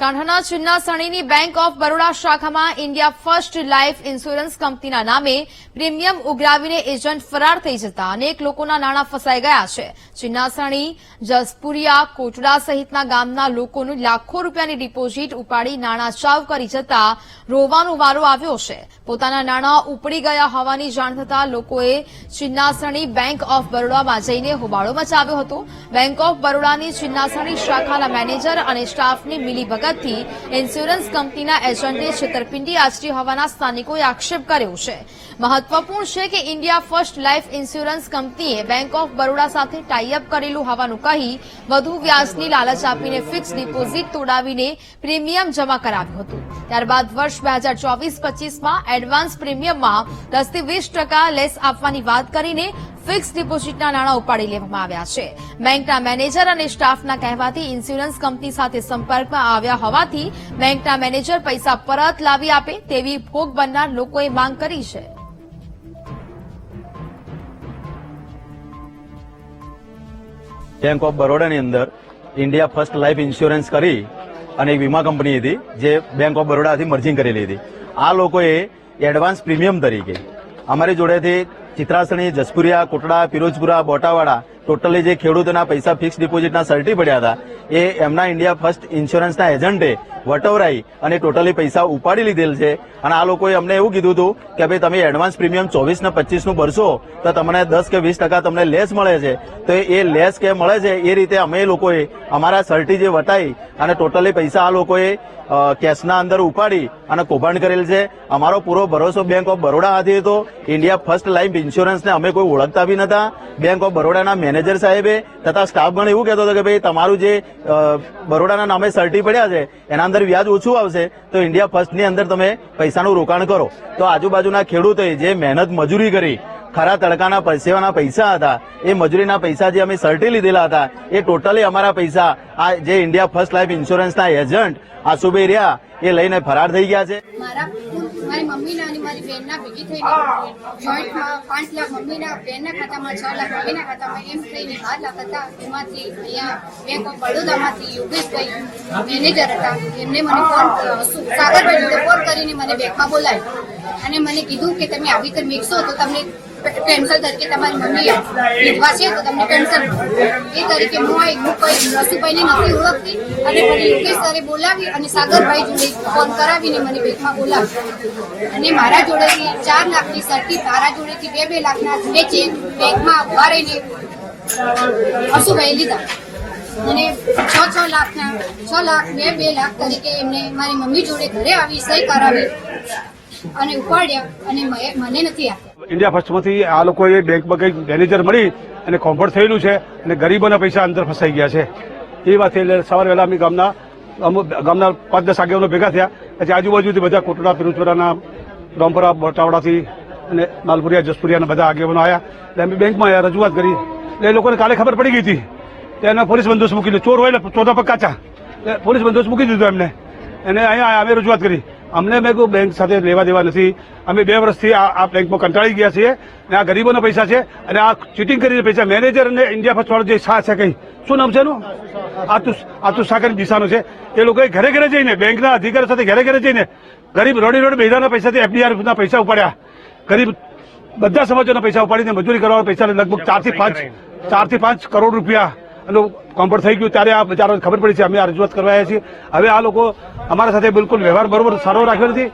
કાંઠાના ચિન્નાસણીની bank of Baroda શાખામાં India first life insurance કંપનીના નામે પ્રીમિયમ ઉઘરાવીને એજન્ટ ફરાર થઈ જતા અનેક લોકોના નાણાં ફસાઈ ગયા છે. ચિન્નાસણી જસપુરિયા, કોટડા સહિતના ગામના લોકોનું લાખો રૂપિયાની ડિપોઝીટ ઉપાડી નાણાં ચાવ કરી જતા રોવાનો વારો આવ્યો છે. પોતાના નાણાં ઉપડી ગયા હોવાની જાણ થતાં લોકોએ ચિન્નાસણી બેંક ઓફ બરોડામાં જઈને હોબાળો મચાવ્યો હતો. બેંક ઓફ બરોડાની ચિન્નાસણી શાખાના મેનેજર અને સ્ટાફની મિલીભગતથી ઇન્સ્યોરન્સ કંપનીના એજન્ટે છેતરપિંડી આચરી હોવાના સ્થાનિકોએ આક્ષેપ કર્યો છે. મહત્વપૂર્ણ છે કે ઇન્ડિયા ફર્સ્ટ લાઇફ ઇન્સ્યોરન્સ કંપનીએ બેંક ઓફ બરોડા સાથે ટાઈઅપ કરેલું હોવાનું કહી વધુ વ્યાજની લાલચ આપીને ફિક્સ ડિપોઝિટ તોડાવીને પ્રીમિયમ જમા કરાવ્યું હતું. ત્યારબાદ વર્ષ બે હજાર ચોવીસ પચીસમાં એડવાન્સ પ્રીમિયમમાં દસથી વીસ ટકા લેસ આપવાની વાત કરીને ફિક્સ ડિપોઝિટના નાણાં ઉપાડી લેવામાં આવ્યા છે. બેંકના મેનેજર અને સ્ટાફના કહેવાથી ઇન્સ્યોરન્સ કંપની સાથે સંપર્કમાં આવ્યા હોવાથી બેંકના મેનેજર પૈસા પરત લાવી આપે તેવી ભોગ બનનાર લોકોએ માંગ કરી છે. બેંક ઓફ બરોડાની અંદર ઇન્ડિયા ફર્સ્ટ લાઈફ ઇન્સ્યોરન્સ કરી અને એક વીમા કંપની હતી જે બેંક ઓફ બરોડાથી મર્જિંગ કરેલી હતી. આ લોકોએ એડવાન્સ પ્રીમિયમ તરીકે અમારી જોડેથી ચિત્રાસણી, જસપુરિયા, કોટડા, ફિરોજપુરા, બોટાવાડા, ટોટલી જે ખેડૂતોના પૈસા ફિક્સ ડિપોઝિટના સર્ટી પડ્યા હતા, એ એમના ઇન્ડિયા ફર્સ્ટ ઇન્સ્યોરન્સના એજન્ટે વટવરાઈ અને ટોટલી પૈસા ઉપાડી લીધેલ છે. અને આ લોકોએ અમને એવું કીધું હતું કે, ભાઈ, તમે એડવાન્સ પ્રીમિયમ ચોવીસ ને પચીસનું ભરશો, તો તમને દસ કે વીસ ટકા તમને લેસ મળે છે. તો એ લેસ કે મળે છે, એ રીતે અમે લોકોએ અમારા સર્ટી જે વટાઈ અને ટોટલી પૈસા આ લોકોએ કેશના અંદર ઉપાડી અને કૌભાંડ કરેલ છે. અમારો પૂરો ભરોસો બેંક ઓફ બરોડા હાથે હતો. ઇન્ડિયા ફર્સ્ટ લાઈફ ઇન્સ્યોરન્સને અમે કોઈ ઓળખતા બી નતા. બેંક ઓફ બરોડાના મેનેજર સાહેબે તથા સ્ટાફ ગણ એવું કહેતો હતો કે ભાઈ, તમારું જે બરોડાના નામે સર્ટી પડ્યા છે, એના અંદર વ્યાજ ઓછું આવશે, તો ઇન્ડિયા ફર્સ્ટની અંદર તમે પૈસાનું રોકાણ કરો. તો આજુબાજુના ખેડૂતોએ જે મહેનત મજૂરી કરી ખરા તડકાના પરસેવાના પૈસા હતા. એ મજૂરીના પૈસા જે અમે સર્ટી લીધેલા હતા, એ ટોટલી અમારા પૈસા. આ જે ઇન્ડિયા ફર્સ્ટ લાઈફ ઇન્સ્યોરન્સના એજન્ટ આસુભાઈ રહ્યા, એ લઈને ફરાર થઈ ગયા છે. મારા મને બેંકમાં બોલાવ્યો. અને મને કીધું કે તમે આવી રીતે તો તમને પેન્શન તરીકે તમારી મમ્મી વિધવા છે, તો તમને કેન્સર એ તરીકે હું એક હું કોઈ રસુભાઈને નથી ઓળખતી. અને મને યોગેશ સરે બોલાવી અને સાગરભાઈ જોડે ફોન કરાવીને મને બેંકમાં બોલાવી અને મારા જોડેથી ચાર લાખની સર્ટી તારા જોડેથી બે બે લાખના જે ચેક બેંકમાં ઊભા રહીને હસુભાઈ લીધા. અને છ છ લાખના, છ લાખ બે બે લાખ તરીકે એમને મારી મમ્મી જોડે ઘરે આવી, સહી કરાવી. અને ઉપાડ્યા અને મને નથી આપ્યા. ઇન્ડિયા ફર્સ્ટમાંથી આ લોકોએ બેંકમાં કંઈક મેનેજર મળી અને કોમ્ફર્ટ થયેલું છે અને ગરીબોના પૈસા અંદર ફસાઈ ગયા છે. એ વાત એટલે સવારે વહેલા અમે ગામના ગામના પાંચ દસ આગેવાનો ભેગા થયા. પછી આજુબાજુથી બધા કોટડા, પિરુચોરાના, રામપુરા, બટાવડાથી અને માલપુરિયા, જસપુરિયાના બધા આગેવાનો આવ્યા એટલે અમે બેંકમાં આવ્યા રજૂઆત કરી. એટલે એ લોકોને કાલે ખબર પડી ગઈ હતી. તેને પોલીસ બંદોબસ્ત મૂકી દીધો. ચોર હોય ને ચોથા પર કાચા. પોલીસ બંદોબસ્ત મૂકી દીધો એમને. અને અહીંયા અમે રજૂઆત કરી. અમને મેં કહ્યું બેંક સાથે લેવા દેવા નથી. અમે બે વર્ષથી આ આ બેંકમાં કંટાળી ગયા છીએ અને આ ગરીબોના પૈસા છે અને આ ચીટિંગ કરીને પૈસા. મેનેજર અને ઇન્ડિયા ફર્સ્ટ વાળો જે શાહ છે કઈ? શું નામ છે એનું? આતુ આતુ સાકરની દિશાનો છે. એ લોકોએ ઘરે ઘરે જઈને બેંકના અધિકારી સાથે ઘરે ઘરે જઈને ગરીબ રોડી રોડ બેધાના પૈસાથી એફડીઆરના પૈસા ઉપાડ્યા. ગરીબ બધા સમાજોના પૈસા ઉપાડીને મજૂરી કરવાના પૈસા લગભગ ચારથી પાંચ ચારથી પાંચ કરોડ રૂપિયા એનું કોમ્પર થઈ ગયું ત્યારે આ બચારાને ખબર પડી છે, અમે આ રજૂઆત કરવા આવ્યા છીએ. હવે આ લોકો અમારા સાથે બિલકુલ વ્યવહાર બરોબર સારો રાખ્યો નથી.